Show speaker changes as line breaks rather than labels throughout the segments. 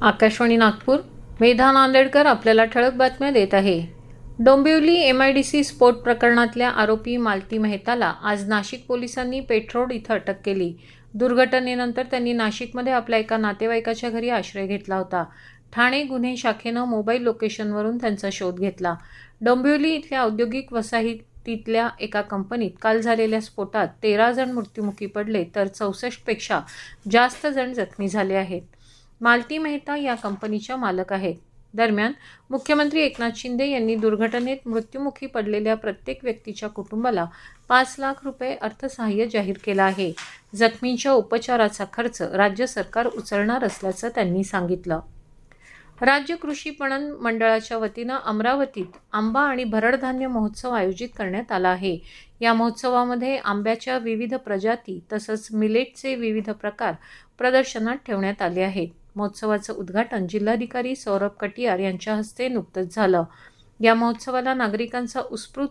आकाशवाणी नागपूर. मेधा नांदेडकर आपल्याला ठळक बातम्या देत आहे. Dombivli M I D C स्फोट प्रकरणातल्या आरोपी मालती मेहताला आज नाशिक पोलिसांनी पेट्रोड इथं अटक केली. दुर्घटनेनंतर त्यांनी नाशिकमध्ये आपल्या एका नातेवाईकाच्या घरी आश्रय घेतला होता. ठाणे गुन्हे शाखेनं मोबाईल लोकेशनवरून त्यांचा शोध घेतला. डोंबिवली इथल्या औद्योगिक वसाहतीतल्या एका कंपनीत काल झालेल्या स्फोटात तेरा जण मृत्युमुखी पडले तर चौसष्टपेक्षा जास्त जण जखमी झाले आहेत. मालती मेहता या कंपनीच्या मालक आहेत. दरम्यान मुख्यमंत्री एकनाथ शिंदे यांनी दुर्घटनेत मृत्युमुखी पडलेल्या प्रत्येक व्यक्तीच्या कुटुंबाला पाच लाख रुपये अर्थसहाय्य जाहीर केलं आहे. जखमींच्या उपचाराचा खर्च राज्य सरकार उचलणार असल्याचं त्यांनी सांगितलं. राज्य कृषी पणन मंडळाच्या वतीनं अमरावतीत आंबा आणि भरडधान्य महोत्सव आयोजित करण्यात आला आहे. या महोत्सवामध्ये आंब्याच्या विविध प्रजाती तसंच मिलेटचे विविध प्रकार प्रदर्शनात ठेवण्यात आले आहेत. महोत्सवाचं उद्घाटन जिल्हाधिकारी सौरभ कटियार यांच्या हस्ते नुकतंच झालं. या महोत्सवाला नागरिकांचा उत्स्फूर्त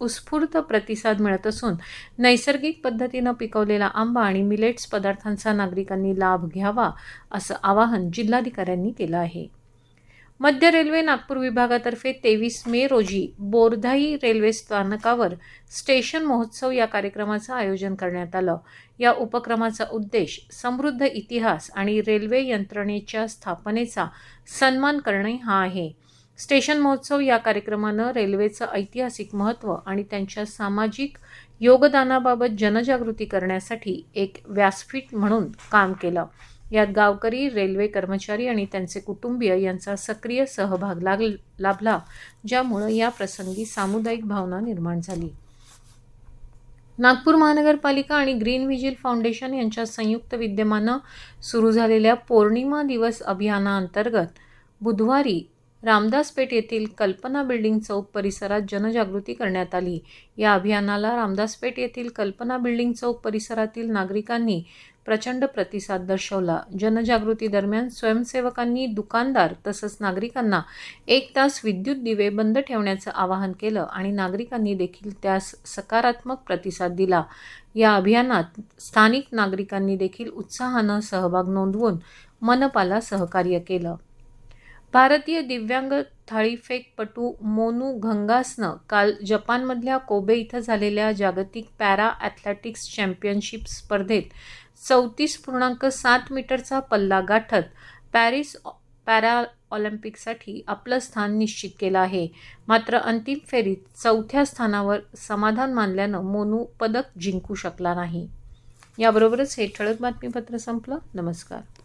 उत्स्फूर्त प्रतिसाद मिळत असून नैसर्गिक पद्धतीनं पिकवलेला आंबा आणि मिलेट्स पदार्थांचा नागरिकांनी लाभ घ्यावा असं आवाहन जिल्हाधिकाऱ्यांनी केलं आहे. मध्य रेल्वे नागपूर विभागातर्फे तेवीस मे रोजी बोरधाई रेल्वे स्थानकावर स्टेशन महोत्सव या कार्यक्रमाचं आयोजन करण्यात आलं. या उपक्रमाचा उद्देश समृद्ध इतिहास आणि रेल्वे यंत्रणेच्या स्थापनेचा सन्मान करणे हा आहे. स्टेशन महोत्सव या कार्यक्रमानं रेल्वेचं ऐतिहासिक महत्त्व आणि त्यांच्या सामाजिक योगदानाबाबत जनजागृती करण्यासाठी एक व्यासपीठ म्हणून काम केलं. यात गावकरी रेल्वे कर्मचारी आणि त्यांचे कुटुंबीय यांचा सक्रिय सहभाग लाग लाभला ज्यामुळं या प्रसंगी सामुदायिक भावना निर्माण झाली. नागपूर महानगरपालिका आणि ग्रीन व्हिजिल फाउंडेशन यांच्या संयुक्त विद्यमानं सुरू झालेल्या पौर्णिमा दिवस अभियानाअंतर्गत बुधवारी रामदासपेठ येथील कल्पना बिल्डिंग चौक परिसरात जनजागृती करण्यात आली. या अभियानाला रामदासपेठ येथील कल्पना बिल्डिंग चौक परिसरातील नागरिकांनी प्रचंड प्रतिसाद दर्शवला. जनजागृती दरम्यान स्वयंसेवकांनी दुकानदार तसंच नागरिकांना एक तास विद्युत दिवे बंद ठेवण्याचं आवाहन केलं आणि नागरिकांनी देखील त्यास सकारात्मक प्रतिसाद दिला. या अभियानात स्थानिक नागरिकांनी देखील उत्साहानं सहभाग नोंदवून मनपाला सहकार्य केलं. भारतीय दिव्यांग थाळीफेकपटू मोनू घंगासनं काल जपानमधल्या कोबे इथं झालेल्या जागतिक पॅरा ॲथलेटिक्स चॅम्पियनशिप स्पर्धेत चौतीस पूर्णांक सात मीटरचा पल्ला गाठत पॅरिस पॅरा ऑलिम्पिकसाठी आपलं स्थान निश्चित केलं आहे. मात्र अंतिम फेरीत चौथ्या स्थानावर समाधान मानल्यानं मोनू पदक जिंकू शकला नाही. याबरोबरच हे ठळक बातमीपत्र संपलं. नमस्कार.